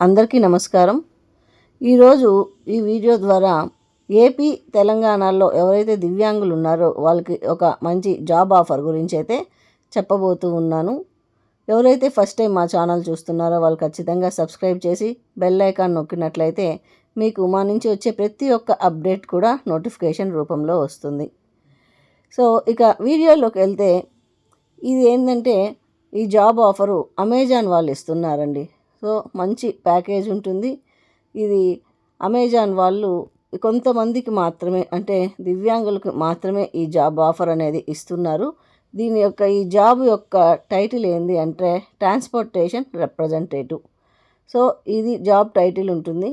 అందరికీ నమస్కారం. ఈరోజు ఈ వీడియో ద్వారా ఏపీ తెలంగాణలో ఎవరైతే దివ్యాంగులు ఉన్నారో వాళ్ళకి ఒక మంచి జాబ్ ఆఫర్ గురించి అయితే చెప్పబోతూ ఉన్నాను. ఎవరైతే ఫస్ట్ టైం మా ఛానల్ చూస్తున్నారో వాళ్ళు ఖచ్చితంగా సబ్స్క్రైబ్ చేసి బెల్ ఐకాన్ నొక్కినట్లయితే మీకు మా నుంచి వచ్చే ప్రతి ఒక్క అప్డేట్ కూడా నోటిఫికేషన్ రూపంలో వస్తుంది. సో ఇక వీడియోలోకి వెళ్తే ఇది ఏంటంటే ఈ జాబ్ ఆఫరు అమెజాన్ వాళ్ళు ఇస్తున్నారండి. సో మంచి ప్యాకేజ్ ఉంటుంది. ఇది అమెజాన్ వాళ్ళు కొంతమందికి మాత్రమే అంటే దివ్యాంగులకు మాత్రమే ఈ జాబ్ ఆఫర్ అనేది ఇస్తున్నారు. దీని యొక్క ఈ జాబ్ యొక్క టైటిల్ ఏంది అంటే ట్రాన్స్పోర్టేషన్ రిప్రజెంటేటివ్. సో ఇది జాబ్ టైటిల్ ఉంటుంది.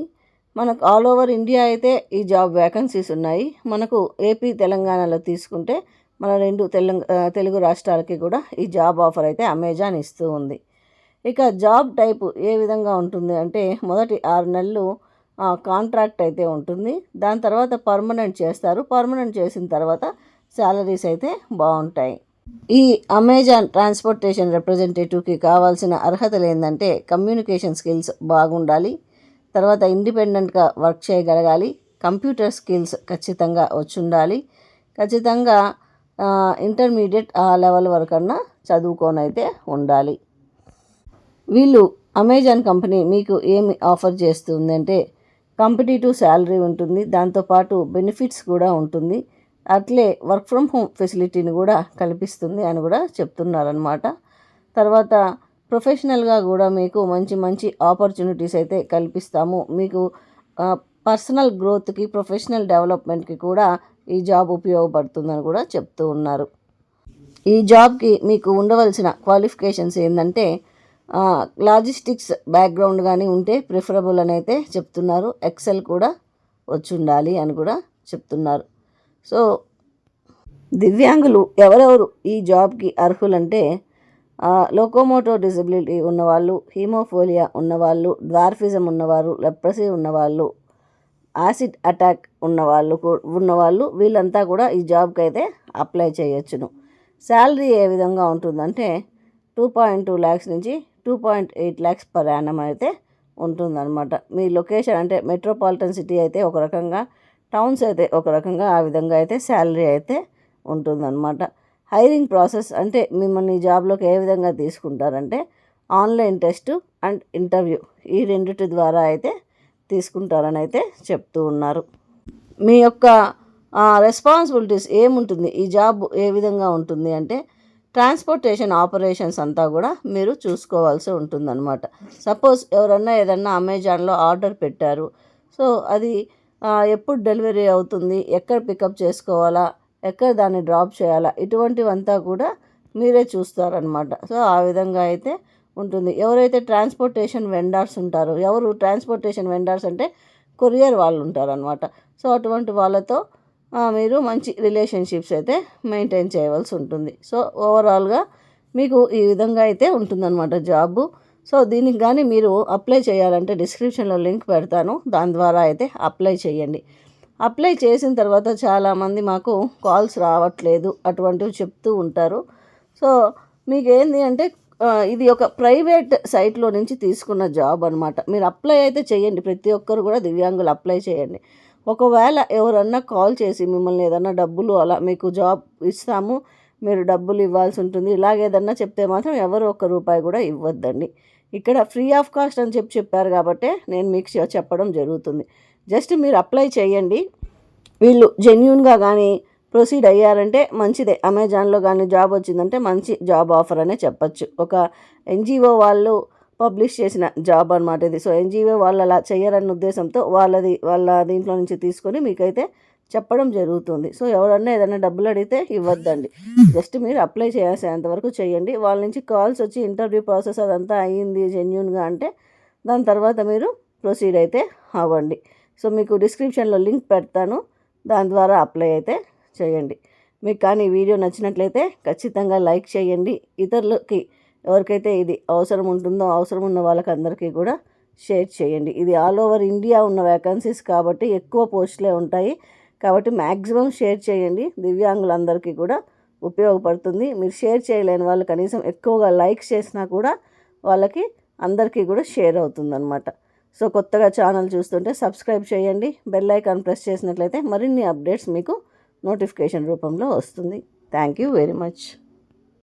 మనకు ఆల్ ఓవర్ ఇండియా అయితే ఈ జాబ్ వేకెన్సీస్ ఉన్నాయి. మనకు ఏపీ తెలంగాణలో తీసుకుంటే మన రెండు తెలంగా తెలుగు రాష్ట్రాలకి కూడా ఈ జాబ్ ఆఫర్ అయితే అమెజాన్ ఇస్తూ ఉంది. ఇక జాబ్ టైప్ ఏ విధంగా ఉంటుంది అంటే మొదటి ఆరు నెలలు కాంట్రాక్ట్ అయితే ఉంటుంది. దాని తర్వాత పర్మనెంట్ చేస్తారు. పర్మనెంట్ చేసిన తర్వాత శాలరీస్ అయితే బాగుంటాయి. ఈ అమెజాన్ ట్రాన్స్పోర్టేషన్ రిప్రజెంటేటివ్కి కావాల్సిన అర్హతలు ఏంటంటే కమ్యూనికేషన్ స్కిల్స్ బాగుండాలి. తర్వాత ఇండిపెండెంట్గా వర్క్ చేయగలగాలి. కంప్యూటర్ స్కిల్స్ ఖచ్చితంగా వచ్చుండాలి. ఖచ్చితంగా ఇంటర్మీడియట్ ఆ లెవెల్ వరకన్నా చదువుకొని అయితే ఉండాలి. వీళ్ళు అమెజాన్ కంపెనీ మీకు ఏమి ఆఫర్ చేస్తుందంటే కాంపిటేటివ్ శాలరీ ఉంటుంది దాంతోపాటు బెనిఫిట్స్ కూడా ఉంటుంది. అట్లే వర్క్ ఫ్రమ్ హోమ్ ఫెసిలిటీని కూడా కల్పిస్తుంది అని కూడా చెప్తున్నారనమాట తర్వాత ప్రొఫెషనల్గా కూడా మీకు మంచి మంచి ఆపర్చునిటీస్ అయితే కల్పిస్తాము. మీకు పర్సనల్ గ్రోత్కి ప్రొఫెషనల్ డెవలప్మెంట్కి కూడా ఈ జాబ్ ఉపయోగపడుతుందని కూడా చెప్తూ ఉన్నారు. ఈ జాబ్కి మీకు ఉండవలసిన క్వాలిఫికేషన్స్ ఏంటంటే లాజిస్టిక్స్ బ్యాక్గ్రౌండ్ కానీ ఉంటే ప్రిఫరబుల్ అని అయితే చెప్తున్నారు. ఎక్సెల్ కూడా వచ్చి ఉండాలి అని కూడా చెప్తున్నారు. సో దివ్యాంగులు ఎవరెవరు ఈ జాబ్కి అర్హులంటే లోకోమోటో డిజబిలిటీ ఉన్నవాళ్ళు హీమోఫోలియా ఉన్నవాళ్ళు ద్వార్ఫిజం ఉన్నవారు లెప్రసీ ఉన్నవాళ్ళు యాసిడ్ అటాక్ ఉన్నవాళ్ళు ఉన్నవాళ్ళు వీళ్ళంతా కూడా ఈ జాబ్కి అయితే అప్లై చేయొచ్చును. శాలరీ ఏ విధంగా ఉంటుందంటే టూ పాయింట్ టూ ల్యాక్స్ నుంచి two point eight lakhs per annum అయితే ఉంటుందన్నమాట. మీ లొకేషన్ అంటే మెట్రోపాలిటన్ సిటీ అయితే ఒక రకంగా టౌన్స్ అయితే ఒక రకంగా ఆ విధంగా అయితే శాలరీ అయితే ఉంటుందన్నమాట. హైరింగ్ ప్రాసెస్ అంటే మిమ్మల్ని జాబ్లోకి ఏ విధంగా తీసుకుంటారంటే ఆన్లైన్ టెస్ట్ అండ్ ఇంటర్వ్యూ ఈ రెండిటి ద్వారా అయితే తీసుకుంటారని అయితే చెప్తూ ఉన్నారు. మీ యొక్క రెస్పాన్సిబిలిటీస్ ఏముంటుంది? ఈ జాబ్ ఏ విధంగా ఉంటుంది అంటే ట్రాన్స్పోర్టేషన్ ఆపరేషన్స్ అంతా కూడా మీరు చూసుకోవాల్సి ఉంటుందన్నమాట. సపోజ్ ఎవరన్నా ఏదన్నా అమెజాన్లో ఆర్డర్ పెట్టారు. సో అది ఎప్పుడు డెలివరీ అవుతుంది? ఎక్కడ పికప్ చేసుకోవాలా? ఎక్కడ దాన్ని డ్రాప్ చేయాలా? ఇటువంటివంతా కూడా మీరే చూస్తారనమాట సో ఆ విధంగా అయితే ఉంటుంది. ఎవరైతే ట్రాన్స్పోర్టేషన్ వెండర్స్ ఉంటారో ఎవరు ట్రాన్స్పోర్టేషన్ వెండర్స్ అంటే కొరియర్ వాళ్ళు ఉంటారనమాట సో అటువంటి వాళ్ళతో మీరు మంచి రిలేషన్షిప్స్ అయితే మెయింటైన్ చేయవలసి ఉంటుంది. సో ఓవరాల్గా మీకు ఈ విధంగా అయితే ఉంటుందన్నమాట జాబు. సో దీనికి కానీ మీరు అప్లై చేయాలంటే డిస్క్రిప్షన్లో లింక్ పెడతాను. దాని ద్వారా అయితే అప్లై చేయండి. అప్లై చేసిన తర్వాత చాలామంది మాకు కాల్స్ రావట్లేదు అటువంటివి చెప్తూ ఉంటారు. సో మీకు ఏంది అంటే ఇది ఒక ప్రైవేట్ సైట్లో నుంచి తీసుకున్న జాబ్ అనమాట మీరు అప్లై అయితే చేయండి. ప్రతి ఒక్కరు కూడా దివ్యాంగులు అప్లై చేయండి. ఒకవేళ ఎవరన్నా కాల్ చేసి మిమ్మల్ని ఏదన్నా డబ్బులు అలా మీకు జాబ్ ఇస్తాము మీరు డబ్బులు ఇవ్వాల్సి ఉంటుంది. ఇలాగేదన్నా చెప్తే మాత్రం ఎవరు ఒక్క రూపాయి కూడా ఇవ్వద్దండి. ఇక్కడ ఫ్రీ ఆఫ్ కాస్ట్ అని చెప్పి చెప్పారు కాబట్టి నేను మీకు చెప్పడం జరుగుతుంది. జస్ట్ మీరు అప్లై చేయండి. వీళ్ళు జెన్యున్గా కానీ ప్రొసీడ్ అయ్యారంటే మంచిదే. అమెజాన్లో కానీ జాబ్ వచ్చిందంటే మంచి జాబ్ ఆఫర్ అనే చెప్పచ్చు. ఒక ఎన్జిఓ వాళ్ళు పబ్లిష్ చేసిన జాబ్ అనమాట ఇది. సో ఎన్జిఓ వాళ్ళు అలా చేయరన్న ఉద్దేశంతో వాళ్ళది వాళ్ళ దీంట్లో నుంచి తీసుకొని మీకైతే చెప్పడం జరుగుతుంది. సో ఎవరన్నా ఏదైనా డబ్బులు అడిగితే ఇవ్వద్దండి. జస్ట్ మీరు అప్లై చేసేంతవరకు చేయండి వాళ్ళ నుంచి కాల్స్ వచ్చి ఇంటర్వ్యూ ప్రాసెస్ అదంతా అయ్యింది జెన్యున్గా అంటే దాని తర్వాత మీరు ప్రొసీడ్ అయితే అవ్వండి. సో మీకు డిస్క్రిప్షన్లో లింక్ పెడతాను. దాని ద్వారా అప్లై అయితే చేయండి మీకు కానీ వీడియో నచ్చినట్లయితే ఖచ్చితంగా లైక్ చేయండి ఇతరులకి ఎవరికైతే ఇది అవసరం ఉంటుందో అవసరం ఉన్న వాళ్ళకి అందరికీ కూడా షేర్ చేయండి. ఇది ఆల్ ఓవర్ ఇండియా ఉన్న వ్యాకన్సీస్ కాబట్టి ఎక్కువ పోస్టులే ఉంటాయి. కాబట్టి మ్యాక్సిమం షేర్ చేయండి. దివ్యాంగులందరికీ కూడా ఉపయోగపడుతుంది. మీరు షేర్ చేయలేని వాళ్ళు కనీసం ఎక్కువగా లైక్ చేసినా కూడా వాళ్ళకి అందరికీ కూడా షేర్ అవుతుందన్నమాట. సో కొత్తగా ఛానల్ చూస్తుంటే సబ్స్క్రైబ్ చేయండి. బెల్ ఐకాన్ ప్రెస్ చేసినట్లయితే మరిన్ని అప్డేట్స్ మీకు నోటిఫికేషన్ రూపంలో వస్తుంది. Thank you very much.